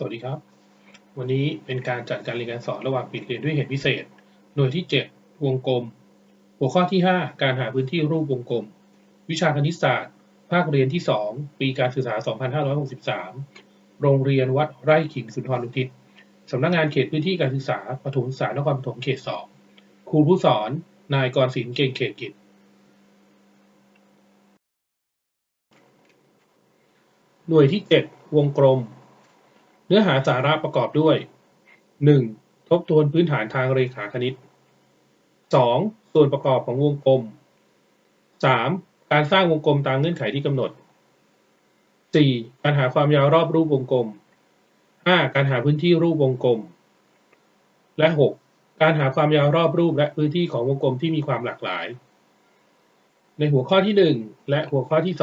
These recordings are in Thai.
สวัสดีครับ วันนี้เป็นการจัดการเรียนการสอนระหว่างปิดเรียนด้วยเหตุพิเศษ หน่วยที่ 7 วงกลม หัวข้อที่ 5 การหาพื้นที่รูปวงกลม วิชาคณิตศาสตร์ ภาคเรียนที่ 2 ปีการศึกษา 2563 โรงเรียนวัดไร่ขิงสุนทรอุทิศสำนักงานเขตพื้นที่การศึกษาปฐมศึกษานครปฐมเขต 2 ครูผู้สอน นายกรศิลป์เก่งเขตกิจหน่วยที่ 7 วงกลม เนื้อหาสาระประกอบด้วย 1. ทบทวนพื้นฐานทางเรขาคณิต 2. ส่วนประกอบของวงกลม 3. การสร้างวงกลมตามเงื่อนไขที่กำหนด 4. การหาความยาวรอบรูปวงกลม 5. การหาพื้นที่รูปวงกลม และ 6. การหาความยาวรอบรูปและพื้นที่ของวงกลมที่มีความหลากหลาย ในหัวข้อที่ 1 และหัวข้อที่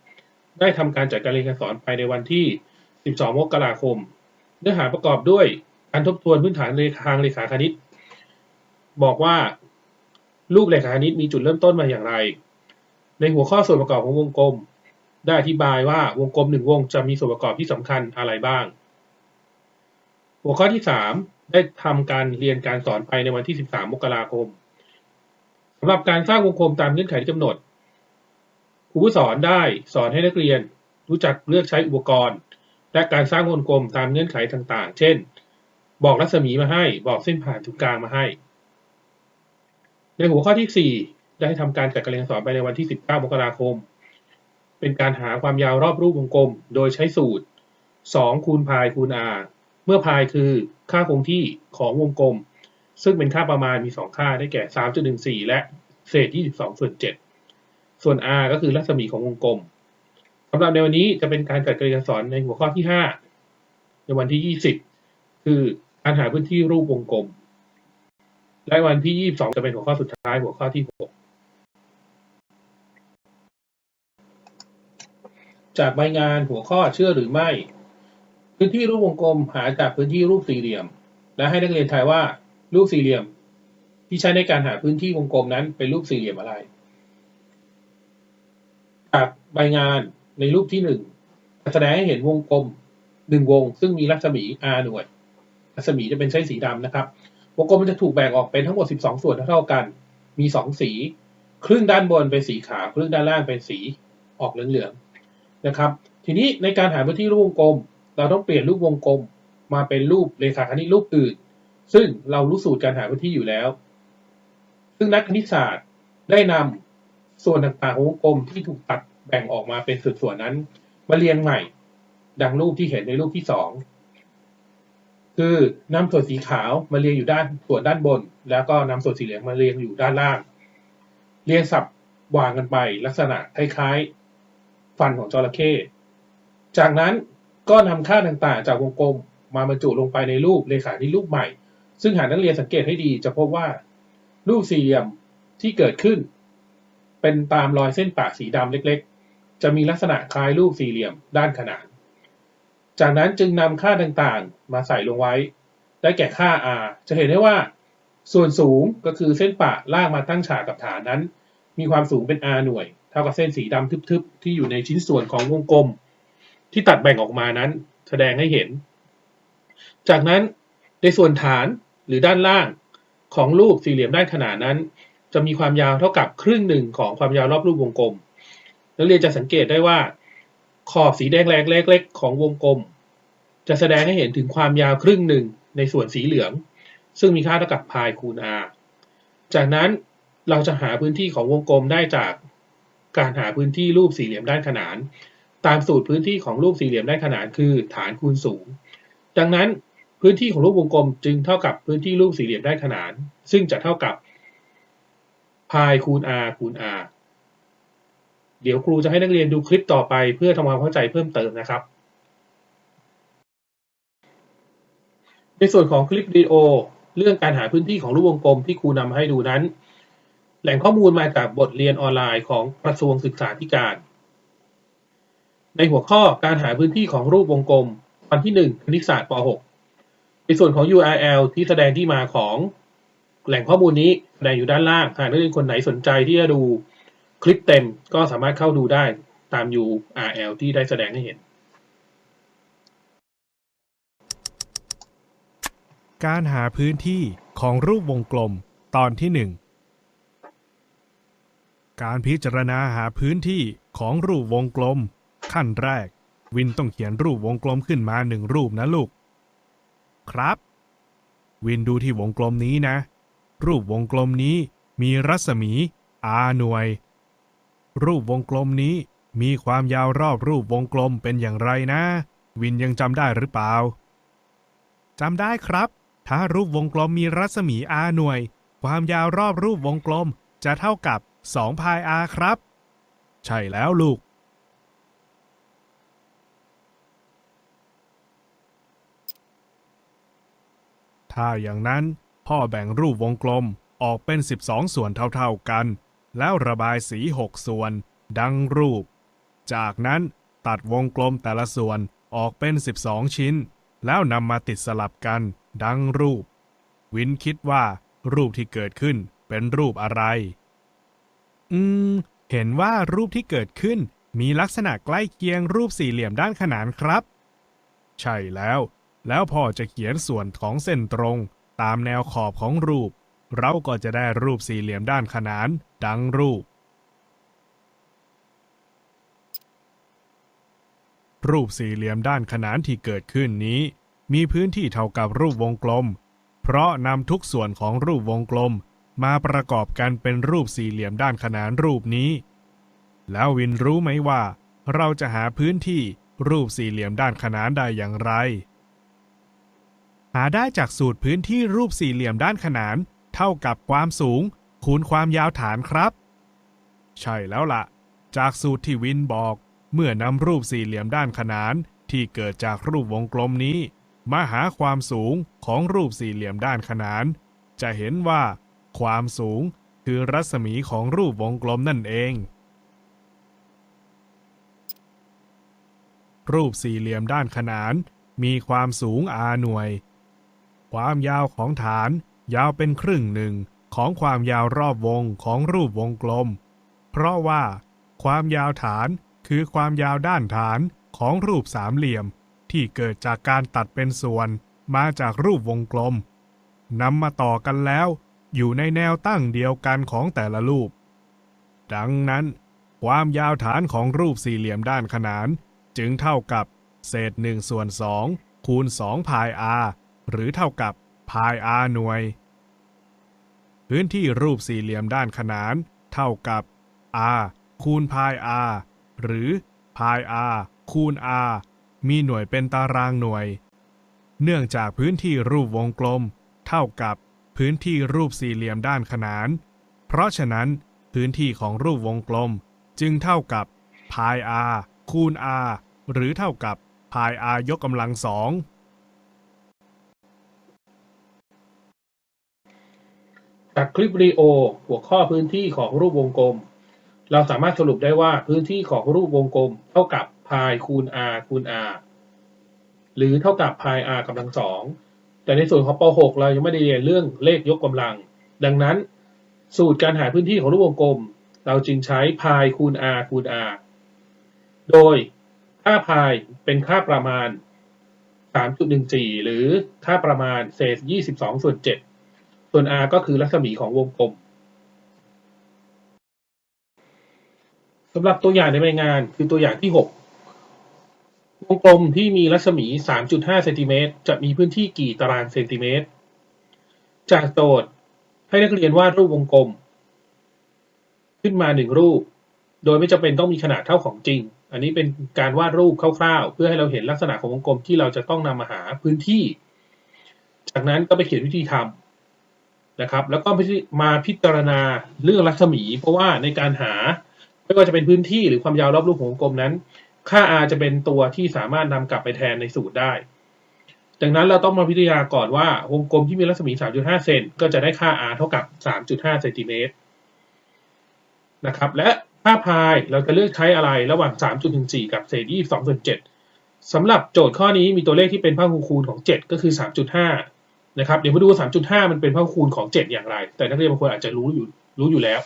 2 ได้ทำการจัดการเรียนการสอนไปในวันที่ 12 มกราคม เนื้อหาประกอบด้วยการทบทวนพื้นฐานทางเรขาคณิต บอกว่ารูปเรขาคณิตมีจุดเริ่มต้นมาอย่างไร ในหัวข้อส่วนประกอบของวงกลม ได้อธิบายว่าวงกลมหนึ่งวงจะมีส่วนประกอบที่สำคัญอะไรบ้าง หัวข้อที่ 3 ได้ทำการเรียนการสอนไปในวันที่ 13 มกราคมสำหรับการสร้างวงกลมตามเงื่อนไขที่กำหนดครูผู้สอนได้สอนให้นักเรียนรู้จักเลือกใช้อุปกรณ์ และการสร้างวงกลมตามเงื่อนไขต่างๆ เช่น บอกรัศมีมาให้ บอกเส้นผ่านศูนย์กลางมาให้ ในหัวข้อที่ 4 ได้ทำการจัดการเรียนสอนไปในวันที่ 19 มกราคม เป็นการหาความยาวรอบรูปวงกลม โดยใช้สูตร 2 คูณพายคูณ r เมื่อพายคือค่าคงที่ของวงกลม ซึ่งเป็นค่าประมาณมี 2 ค่าได้แก่ 3.14 และเศษ 22 ส่วน 7 ส่วน r ก็คือรัศมีของวงกลม สำหรับในวันนี้จะเป็นการจัดการเรียนการสอนในหัวข้อที่ 5 ในวันที่ 20 คือการหาพื้นที่รูปวงกลม และวันที่ 22 จะเป็นหัวข้อสุดท้ายหัวข้อที่ 6 จากใบงานหัวข้อเชื่อหรือไม่ พื้นที่รูปวงกลมหาจากพื้นที่รูปสี่เหลี่ยม และให้นักเรียนทายว่ารูปสี่เหลี่ยม ที่ใช้ในการหาพื้นที่วงกลมนั้นเป็นรูปสี่เหลี่ยมอะไรจากใบงาน ในรูปที่หนึ่งแสดงให้เห็นวงกลมหนึ่งวง ซึ่งมีรัศมี r หน่วย รัศมีจะเป็นใช้สีดำนะครับ วงกลมมันจะถูกแบ่งออกเป็นทั้งหมด 12 ส่วนเท่ากัน มี 2 สี ครึ่งด้านบนเป็นสีขาว ครึ่งด้านล่างเป็นสีออกเหลืองๆนะครับ ทีนี้ในการหาพื้นที่รูปวงกลม เราต้องเปลี่ยนรูปวงกลมมาเป็นรูปเรขาคณิตรูปอื่น ซึ่งเรารู้สูตรการหาพื้นที่อยู่แล้ว ซึ่งนักคณิตศาสตร์ได้นำส่วนต่างๆของวงกลมที่ถูกตัด แบ่งออกมาเป็นส่วนๆนั้น มาเรียงใหม่ ดังรูปที่เห็นในรูปที่สองคือนำส่วนสีขาวมาเรียงอยู่ด้านส่วนด้านบน แล้วก็นำส่วนสีเหลืองมาเรียงอยู่ด้านล่าง เรียงสับวางกันไปลักษณะคล้ายๆ ฟันของจระเข้จากนั้นก็นำค่าต่างๆ จากวงกลมมาบรรจุลงไปในรูปเรขาที่รูปใหม่ ซึ่งหากนักเรียนสังเกตให้ดีจะพบว่า รูปสี่เหลี่ยมที่เกิดขึ้น เป็นตามรอยเส้นปะสีดำเล็กๆ จะมีลักษณะคล้ายรูปสี่เหลี่ยมด้านขนาน จากนั้นจึงนำค่าต่างๆ มาใส่ลงไว้ ได้แก่ค่า r จะเห็นได้ว่า ส่วนสูงก็คือเส้นปะลากมาตั้งฉากกับฐานนั้น มีความสูงเป็น r หน่วย เท่ากับเส้นสีดำทึบๆ ที่อยู่ในชิ้นส่วนของวงกลม ที่ตัดแบ่งออกมานั้นแสดงให้เห็น จากนั้นในส่วนฐานหรือด้านล่างของรูปสี่เหลี่ยมด้านขนานนั้น จะมีความยาวเท่ากับครึ่งหนึ่งของความยาวรอบรูปวงกลม นักเรียนจะสังเกตได้ว่า ขอบสีแดงแรงเล็กๆ ของวงกลม จะแสดงให้เห็นถึงความยาวครึ่งหนึ่งในส่วนสีเหลือง ซึ่งมีค่าเท่ากับพายคูณ r จากนั้นเราจะหาพื้นที่ของวงกลมได้จากการหาพื้นที่รูปสี่เหลี่ยมด้านขนาน ตามสูตรพื้นที่ของรูปสี่เหลี่ยมด้านขนานคือฐานคูณสูง ดังนั้นพื้นที่ของรูปวงกลมจึงเท่ากับพื้นที่รูปสี่เหลี่ยมด้านขนาน ซึ่งจะเท่ากับพายคูณ r คูณ r เดี๋ยวครูจะให้นักเรียนดูคลิปต่อไปเพื่อทำความเข้าใจเพิ่มเติมนะครับ ในส่วนของคลิปวิดีโอเรื่องการหาพื้นที่ของรูปวงกลมที่ครูนำให้ดูนั้น แหล่งข้อมูลมาจากบทเรียนออนไลน์ของกระทรวงศึกษาธิการ ในหัวข้อการหาพื้นที่ของรูปวงกลมวันที่ 1 คณิตศาสตร์ป .6 ในส่วนของ URL ที่แสดงที่มาของแหล่งข้อมูลนี้แสดงอยู่ด้านล่างหากนักเรียนคนไหนสนใจที่จะดู คลิปเต็มก็สามารถเข้าดูได้ตาม URL ที่ได้แสดงให้เห็น การหาพื้นที่ของรูปวงกลมตอนที่หนึ่งการพิจารณาหาพื้นที่ของรูปวงกลม ขั้นแรก วินต้องเขียนรูปวงกลมขึ้นมาหนึ่งรูปนะลูก ครับ วินดูที่วงกลมนี้นะ รูปวงกลมนี้มีรัศมี r หน่วย รูปวงกลมนี้ มีความยาวรอบรูปวงกลมเป็นอย่างไรนะ วินยังจำได้หรือเปล่าจำได้ครับ ถ้ารูปวงกลมมีรัศมี r หน่วย ความยาวรอบรูปวงกลมจะเท่ากับ2พาย r ครับ ใช่แล้วลูก ถ้าอย่างนั้นพ่อแบ่งรูปวงกลมออกเป็น 12 ส่วนเท่าๆกัน แล้วระบายสี6ส่วน ดังรูป จากนั้นตัดวงกลมแต่ละส่วนออกเป็น 12 ชิ้น แล้วนำมาติดสลับกัน ดังรูป วินคิดว่า รูปที่เกิดขึ้นเป็นรูปอะไร อืม เห็นว่ารูปที่เกิดขึ้นมีลักษณะใกล้เคียงรูปสี่เหลี่ยมด้านขนานครับ ใช่แล้ว แล้วพอจะเขียนส่วนของเส้นตรง ตามแนวขอบของรูป เราก็จะได้รูปสี่เหลี่ยมด้านขนาน ดังรูป รูปสี่เหลี่ยมด้านขนานที่เกิดขึ้นนี้ มีพื้นที่เท่ากับรูปวงกลม เพราะนำทุกส่วนของรูปวงกลม มาประกอบกันเป็นรูปสี่เหลี่ยมด้านขนานรูปนี้ แล้ววินรู้ไหมว่า เราจะหาพื้นที่รูปสี่เหลี่ยมด้านขนานได้อย่างไร หาได้จากสูตรพื้นที่รูปสี่เหลี่ยมด้านขนาน เท่ากับความสูง คูณความยาวฐานครับ ใช่แล้วล่ะ จากสูตรที่วินบอก เมื่อนำรูปสี่เหลี่ยมด้านขนานที่เกิดจากรูปวงกลมนี้ มาหาความสูงของรูปสี่เหลี่ยมด้านขนาน จะเห็นว่า ความสูงคือรัศมีของรูปวงกลมนั่นเอง รูปสี่เหลี่ยมด้านขนานมีความสูง r หน่วย ความยาวของฐาน ยาวเป็นครึ่งหนึ่งของความยาวรอบวงของรูปวงกลม เพราะว่า ความยาวฐานคือความยาวด้านฐานของรูปสามเหลี่ยม ที่เกิดจากการตัดเป็นส่วนมาจากรูปวงกลมนำมาต่อกันแล้ว อยู่ในแนวตั้งเดียวกันของแต่ละรูป ดังนั้น ความยาวฐานของรูปสี่เหลี่ยมด้านขนาน จึงเท่ากับ เศษ1ส่วน2คูณ2พาย r หรือเท่ากับ พาย r หน่วย พื้นที่รูปสี่เหลี่ยมด้านขนาน เท่ากับ r คูณพาย r หรือพาย r คูณ r มีหน่วยเป็นตารางหน่วย เนื่องจากพื้นที่รูปวงกลม เท่ากับพื้นที่รูปสี่เหลี่ยมด้านขนาน เพราะฉะนั้น พื้นที่ของรูปวงกลมจึงเท่ากับพาย r คูณ r หรือเท่ากับพาย r ยกกำลังสอง จากคลิปวิดีโอหัวข้อพื้นที่ของรูปวงกลม เราสามารถสรุปได้ว่าพื้นที่ของรูปวงกลม เท่ากับพายคูณ r คูณ r หรือเท่ากับพาย r กำลังสองแต่ในส่วนของป .6 เรายังไม่ได้เรียนเรื่องเลขยกกำลัง ดังนั้น สูตรการหาพื้นที่ของรูปวงกลม เราจึงใช้พายคูณ r คูณ r โดยค่าพายเป็นค่าประมาณ 3.14 หรือค่าประมาณเศษ 22ส่วน7 ส่วน r ก็คือรัศมีของวงกลมสำหรับตัวอย่างในใบงานคือตัวอย่างที่ 6 วงกลมที่มีรัศมี 3.5 เซนติเมตรจะมีพื้นที่กี่ตารางเซนติเมตร จากโจทย์ให้นักเรียนวาดรูปวงกลม ขึ้นมาหนึ่งรูป โดยไม่จำเป็นต้องมีขนาดเท่าของจริง อันนี้เป็นการวาดรูปคร่าวๆ เพื่อให้เราเห็นลักษณะของวงกลมที่เราจะต้องนำมาหาพื้นที่ จากนั้นก็ไปเขียนวิธีทำ นะครับ แล้วก็มาพิจารณาเรื่องรัศมี เพราะว่าในการหาไม่ว่าจะเป็นพื้นที่หรือความยาวรอบรูปของวงกลมนั้น ค่า r จะเป็นตัวที่สามารถนำกลับไปแทนในสูตรได้ดังนั้นเราต้องมาพิจารณาก่อนว่าวงกลมที่มีรัศมี 3.5 เซนก็จะได้ค่า r เท่ากับ 3.5 เซนติเมตรนะครับ และค่าพายเราจะเลือกใช้อะไรระหว่าง 3.14 กับเศษ22ส่วน7สำหรับโจทย์ข้อนี้มีตัวเลขที่เป็นพหูคูณของ 7 ก็คือ 3.5 นะครับเดี๋ยวมาดูว่า3.5 มันเป็นพหูคูณของ 7 อย่างไร แต่นักเรียนบางคนอาจจะรู้อยู่รู้อยู่แล้ว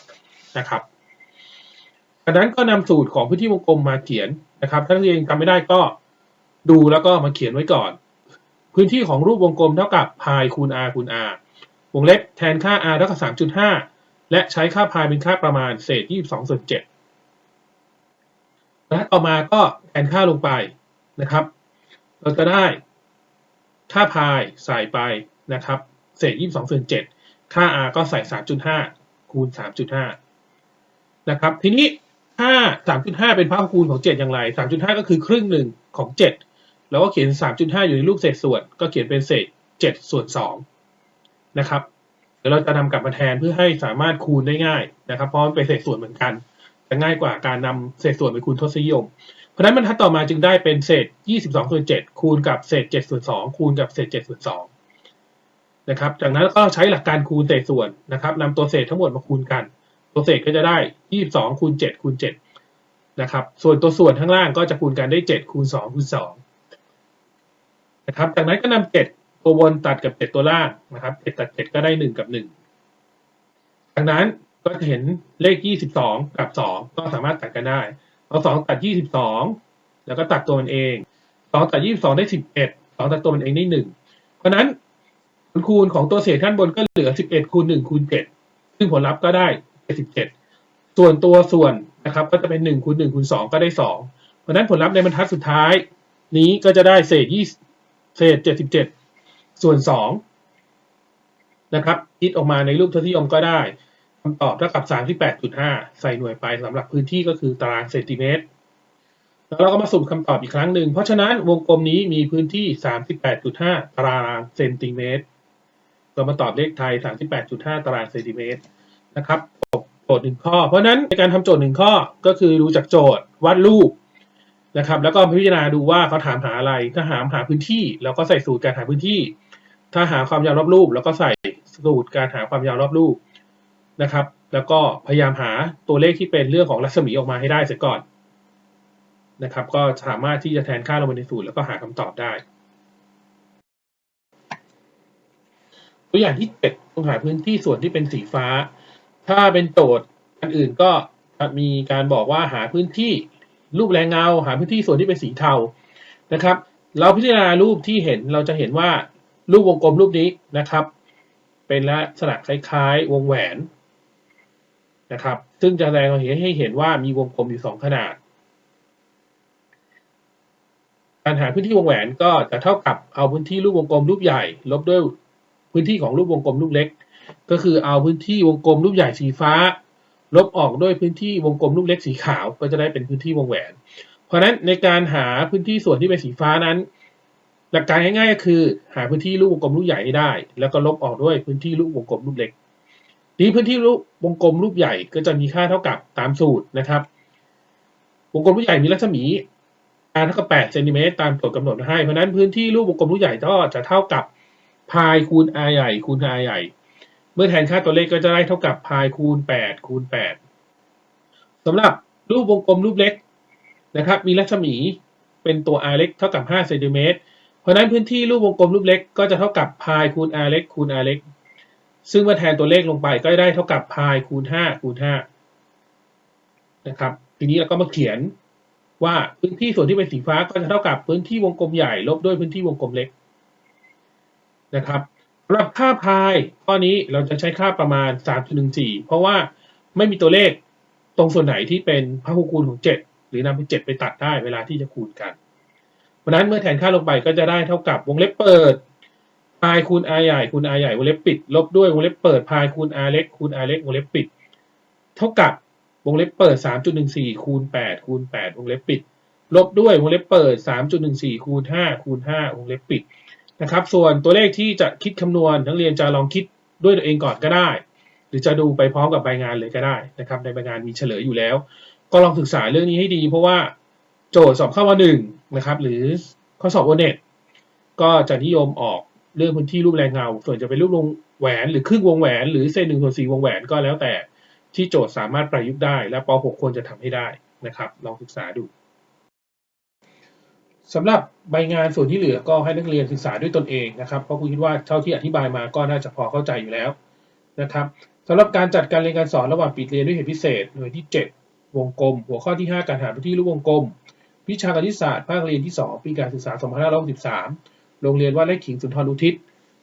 นะครับดังนั้นก็นำสูตรของพื้นที่วงกลมมาเขียนนะครับถ้านักเรียนจำไม่ได้ก็ดูแล้วก็มาเขียนไว้ก่อน พื้นที่ของรูปวงกลมเท่ากับพายคูณ r คูณ r วงเล็บแทนค่า r เท่ากับ 3.5 และใช้ค่าพายเป็นค่าประมาณเศษ 22ส่วน7และต่อมาก็แทนค่าลงไปนะครับ เราจะได้ค่าพายใส่ไป นะครับ เศษ22ส่วน7ค่า r ก็ใส่3.5คูณ3.5นะครับ ทีนี้ถ้า3.5เป็นพหุคูณของ7อย่างไร3.5ก็คือครึ่งหนึ่งของ7แล้วก็เขียน3.5อยู่ในรูปเศษส่วน ก็เขียนเป็นเศษ7ส่วน2นะครับเดี๋ยวเราจะนำกลับมาแทนเพื่อให้สามารถคูณได้ง่ายนะครับ เพราะมันเป็นเศษส่วนเหมือนกันจะง่ายกว่าการนำเศษส่วนไปคูณทศนิยม เพราะฉะนั้นบรรทัดต่อมาจึงได้เป็นเศษ 22ส่วน7คูณกับเศษ7ส่วน2คูณกับเศษ7ส่วน2 นะครับ จากนั้นก็ใช้หลักการคูณเศษส่วนนะครับนำตัวเศษทั้งหมดมาคูณกัน ตัวเศษก็จะได้ 22คูณ7คูณ7นะครับ ส่วนตัวส่วนข้างล่างก็จะคูณกันได้ 7คูณ2คูณ2นะครับ จากนั้นก็นำ7ตัวบนตัดกับ 7 ตัวล่างนะครับ7ตัด 7 ก็ได้ 1 กับ 1 จากนั้นก็จะเห็นเลข 22 กับ 2 ก็สามารถตัดกันได้เอา2ตัด 22 แล้วก็ตัดตัวมันเอง2ตัด22 ได้ 11 2ตัดตัวมันเองได้ 1 เพราะนั้น คูณของตัวเศษด้านบนก็เหลือ 11คูณ1คูณ7ซึ่งผลลัพธ์ก็ได้ 77 ส่วนตัวส่วนนะครับก็จะเป็น1คูณ1คูณ2ก็ได้ 2 เพราะนั้นผลลัพธ์ในบรรทัดสุดท้าย นี้ก็จะได้เศษ20เศษ 77 ส่วน 2 นะครับคิดออกมาในรูปทศนิยมก็ได้คำตอบเท่ากับ 38.5 ใส่หน่วยไปสำหรับพื้นที่ก็คือตารางเซนติเมตรแล้วเราก็มาสรุปคำตอบอีกครั้งหนึ่ง เพราะฉะนั้นวงกลมนี้มีพื้นที่ 38.5 ตารางเซนติเมตร เรามาตอบเลขไทย 38.5 ตารางเซนติเมตรนะครับโจทย์หนึ่งข้อ เพราะนั้นในการทำโจทย์หนึ่งข้อก็คือดูจากโจทย์วาดรูปนะครับ แล้วก็พิจารณาดูว่าเขาถามหาอะไรถ้าหามหาพื้นที่เราก็ใส่สูตรการหาพื้นที่ ถ้าหาความยาวรอบรูป แล้วก็ใส่สูตรการหาความยาวรอบรูปนะครับ แล้วก็พยายามหาตัวเลขที่เป็นเรื่องของรัศมีออกมาให้ได้เสียก่อนนะครับ ก็สามารถที่จะแทนค่าลงไปในสูตรแล้วก็หาคำตอบได้ ตัวอย่างที่เจ็ดต้องหาพื้นที่ส่วนที่เป็นสีฟ้า ถ้าเป็นโจทย์อันอื่นก็มีการบอกว่าหาพื้นที่รูปแรงเงา หาพื้นที่ส่วนที่เป็นสีเทานะครับ เราพิจารณารูปที่เห็นเราจะเห็นว่ารูปวงกลมรูปนี้นะครับ เป็นลักษณะคล้ายๆ วงแหวนนะครับ ซึ่งจะแสดงให้เห็นว่ามีวงกลมอยู่สองขนาด การหาพื้นที่วงแหวนก็จะเท่ากับเอาพื้นที่รูปวงกลมรูปใหญ่ ลบด้วย พื้นที่ของรูปวงกลมรูปเล็ก ก็คือเอาพื้นที่วงกลมรูปใหญ่สีฟ้า ลบออกด้วยพื้นที่วงกลมรูปเล็กสีขาว ก็จะได้เป็นพื้นที่วงแหวน เพราะฉะนั้นในการหาพื้นที่ส่วนที่เป็นสีฟ้านั้น หลักการง่ายๆก็คือ หาพื้นที่รูปวงกลมรูปใหญ่ให้ได้ แล้วก็ลบออกด้วยพื้นที่รูปวงกลมรูปเล็กทีนี้พื้นที่รูปวงกลมรูปใหญ่ก็จะมีค่าเท่ากับตามสูตรนะครับ วงกลมรูปใหญ่มีรัศมี r เท่ากับ8เซนติเมตรตามกฎกำหนดมาให้ เพราะฉะนั้นพื้นที่รูปวงกลมรูปใหญ่ก็จะเท่ากับ พายคูณ r ใหญ่คูณ r ใหญ่ เมื่อแทนค่าตัวเลขก็จะได้เท่ากับพายคูณ 8 คูณ 8สำหรับรูปวงกลมรูปเล็กนะครับ มีรัศมีเป็นตัว r เล็กเท่ากับ 5 เซนติเมตร เพราะนั้นพื้นที่รูปวงกลมรูปเล็กก็จะเท่ากับพายคูณ r เล็กคูณ r เล็ก ซึ่งเมื่อแทนตัวเลขลงไปก็ได้เท่ากับพายคูณ 5 คูณ 5 นะครับ ทีนี้เราก็มาเขียนว่าพื้นที่ส่วนที่เป็นสีฟ้าก็จะเท่ากับพื้นที่วงกลมใหญ่ลบด้วยพื้นที่วงกลมเล็ก นะครับสำหรับค่าพายข้อนี้เราจะใช้ค่าประมาณ 3.14 เพราะว่าไม่มีตัวเลขตรงส่วนไหนที่เป็นพหุคูณของ 7 หรือนำเป็น7ไปตัดได้เวลาที่จะคูณกันเพราะฉะนั้นเมื่อแทนค่าลงไปก็จะได้เท่ากับวงเล็บเปิดพายคูณ r ใหญ่คูณ r ใหญ่วงเล็บปิด ลบด้วยวงเล็บเปิดพายคูณ r เล็กคูณ r เล็กวงเล็บปิด เท่ากับวงเล็บเปิด 3.14 คูณ 8 คูณ 8 วงเล็บปิด ลบด้วยวงเล็บเปิด 3.14 คูณ 5 คูณ 5 วงเล็บปิด นะครับ ส่วนตัวเลขที่จะคิดคำนวณนักเรียนจะลองคิดด้วยตัวเองก่อนก็ได้ หรือจะดูไปพร้อมกับใบงานเลยก็ได้นะครับ ในใบงานมีเฉลยอยู่แล้ว ก็ลองศึกษาเรื่องนี้ให้ดี เพราะว่าโจทย์สอบข้ามาหนึ่งนะครับ หรือข้อสอบโอเน็ตก็จะนิยมออกเรื่องพื้นที่รูปแรงเงา ส่วนจะเป็นรูปวงแหวนหรือครึ่งวงแหวนหรือเศษหนึ่งส่วนสี่วงแหวนก็แล้วแต่ที่โจทย์สามารถประยุกต์ได้ และป .6 ควรจะทำให้ได้นะครับ ลองศึกษาดู สำหรับใบงานส่วนที่เหลือก็ให้นักเรียนศึกษาด้วยตนเองนะครับ เพราะครูคิดว่าเท่าที่อธิบายมาก็น่าจะพอเข้าใจอยู่แล้วนะครับสำหรับการจัดการเรียนการสอนระหว่างปิดเรียนด้วยเหตุพิเศษหน่วยที่ 7 วงกลม หัวข้อที่ 5 การหาพื้นที่รูปวงกลม วิชาคณิตศาสตร์ภาคเรียนที่ 2 ปีการศึกษา 2563 โรงเรียนวัดไร่ขิงสุนทรอุทิศ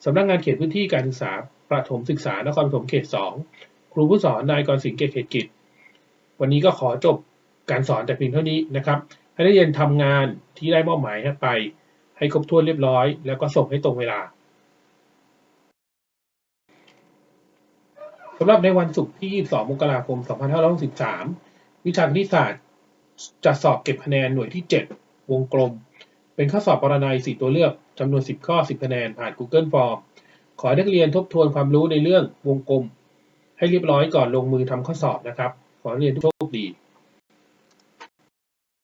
สำนักงานเขตพื้นที่การศึกษาประถมศึกษานครปฐมเขต 2 ครูผู้สอนนายกรสิงห์เกตเขตกิจ วันนี้ก็ขอจบการสอนแต่เพียงเท่านี้นะครับให้นักเรียนทำงาน ที่ได้มอบหมายให้ไป ให้ครบถ้วนเรียบร้อย แล้วก็ส่งให้ตรงเวลาสำหรับในวันศุกร์ที่ 22 มกราคม 2563 วิชาคณิตศาสตร์จะสอบเก็บคะแนนหน่วยที่ 7 วงกลม เป็นข้อสอบปรนัย 4 ตัวเลือกจำนวน 10 ข้อ 10 คะแนน ผ่าน Google Form ขอให้นักเรียนทบทวนความรู้ในเรื่องวงกลม ให้เรียบร้อยก่อนลงมือทำข้อสอบนะครับ ขอให้เรียนทุกโชคดี